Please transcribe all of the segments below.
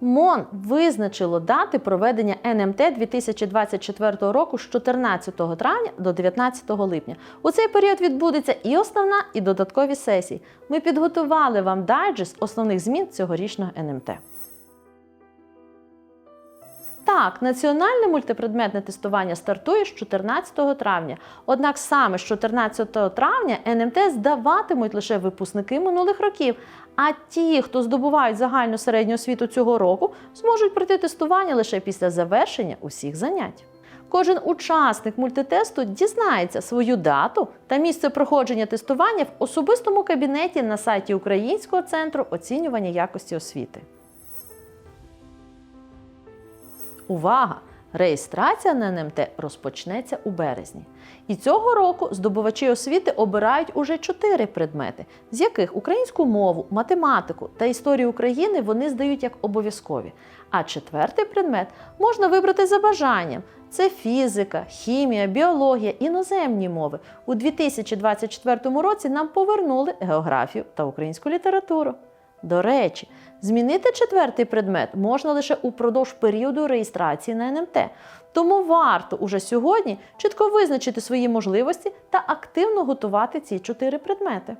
МОН визначило дати проведення НМТ 2024 року з 14 травня до 19 липня. У цей період відбудеться і основна, і додаткові сесії. Ми підготували вам дайджест основних змін цьогорічного НМТ. Так, національне мультипредметне тестування стартує з 14 травня. Однак саме з 14 травня НМТ здаватимуть лише випускники минулих років. А ті, хто здобувають загальну середню освіту цього року, зможуть пройти тестування лише після завершення усіх занять. Кожен учасник мультитесту дізнається свою дату та місце проходження тестування в особистому кабінеті на сайті Українського центру оцінювання якості освіти. Увага! Реєстрація на НМТ розпочнеться у березні. І цього року здобувачі освіти обирають уже чотири предмети, з яких українську мову, математику та історію України вони здають як обов'язкові. А четвертий предмет можна вибрати за бажанням. Це фізика, хімія, біологія, іноземні мови. У 2024 році нам повернули географію та українську літературу. До речі, змінити четвертий предмет можна лише упродовж періоду реєстрації на НМТ. Тому варто уже сьогодні чітко визначити свої можливості та активно готувати ці чотири предмети.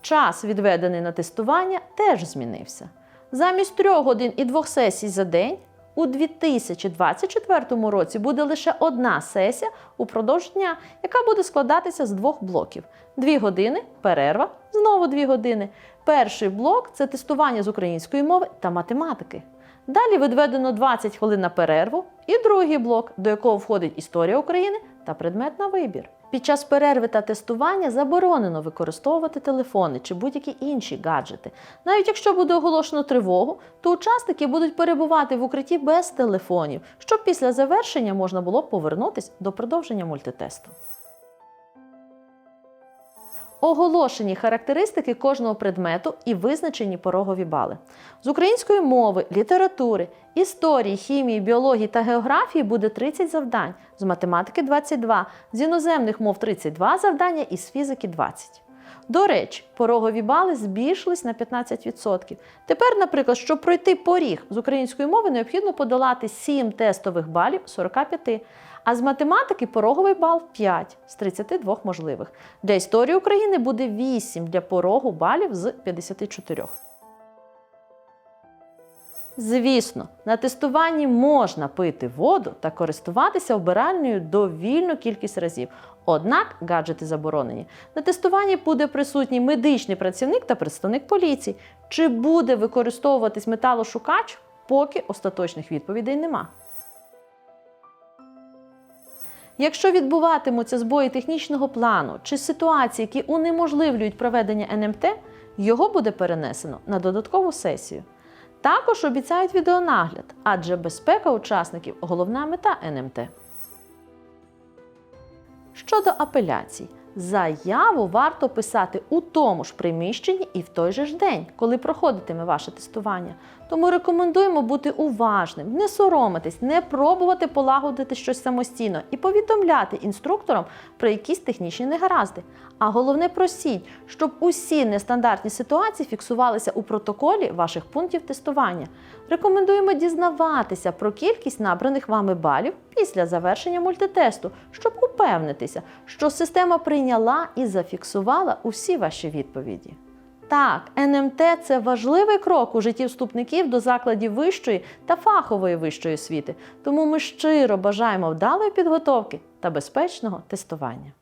Час, відведений на тестування, теж змінився. Замість трьох годин і двох сесій за день у 2024 році буде лише одна сесія упродовж дня, яка буде складатися з двох блоків: дві години, перерва, знову дві години. Перший блок це тестування з української мови та математики. Далі відведено 20 хвилин на перерву, і другий блок, до якого входить історія України та предмет на вибір. Під час перерви та тестування заборонено використовувати телефони чи будь-які інші гаджети. Навіть якщо буде оголошено тривогу, то учасники будуть перебувати в укритті без телефонів, щоб після завершення можна було повернутися до продовження мультитесту. Оголошені характеристики кожного предмету і визначені порогові бали. З української мови, літератури, історії, хімії, біології та географії буде 30 завдань, з математики 22, з іноземних мов 32 завдання і з фізики 20. До речі, порогові бали збільшились на 15%. Тепер, наприклад, щоб пройти поріг з української мови, необхідно подолати 7 тестових балів з 45, а з математики пороговий бал 5 з 32 можливих. Для історії України буде 8 для порогу балів з 54. Звісно, на тестуванні можна пити воду та користуватися обиральною довільну кількість разів. Однак гаджети заборонені. На тестуванні буде присутній медичний працівник та представник поліції. Чи буде використовуватись металошукач, поки остаточних відповідей нема. Якщо відбуватимуться збої технічного плану чи ситуації, які унеможливлюють проведення НМТ, його буде перенесено на додаткову сесію. Також обіцяють відеонагляд, адже безпека учасників головна мета НМТ. Щодо апеляцій, заяву варто писати у тому ж приміщенні і в той же ж день, коли проходитиме ваше тестування. Тому рекомендуємо бути уважним, не соромитись, не пробувати полагодити щось самостійно і повідомляти інструкторам про якісь технічні негаразди. А головне просіть, щоб усі нестандартні ситуації фіксувалися у протоколі ваших пунктів тестування. Рекомендуємо дізнаватися про кількість набраних вами балів після завершення мультитесту, щоб упевнитися, що система прийняла і зафіксувала усі ваші відповіді. Так, НМТ це важливий крок у житті вступників до закладів вищої та фахової вищої освіти. Тому ми щиро бажаємо вдалої підготовки та безпечного тестування.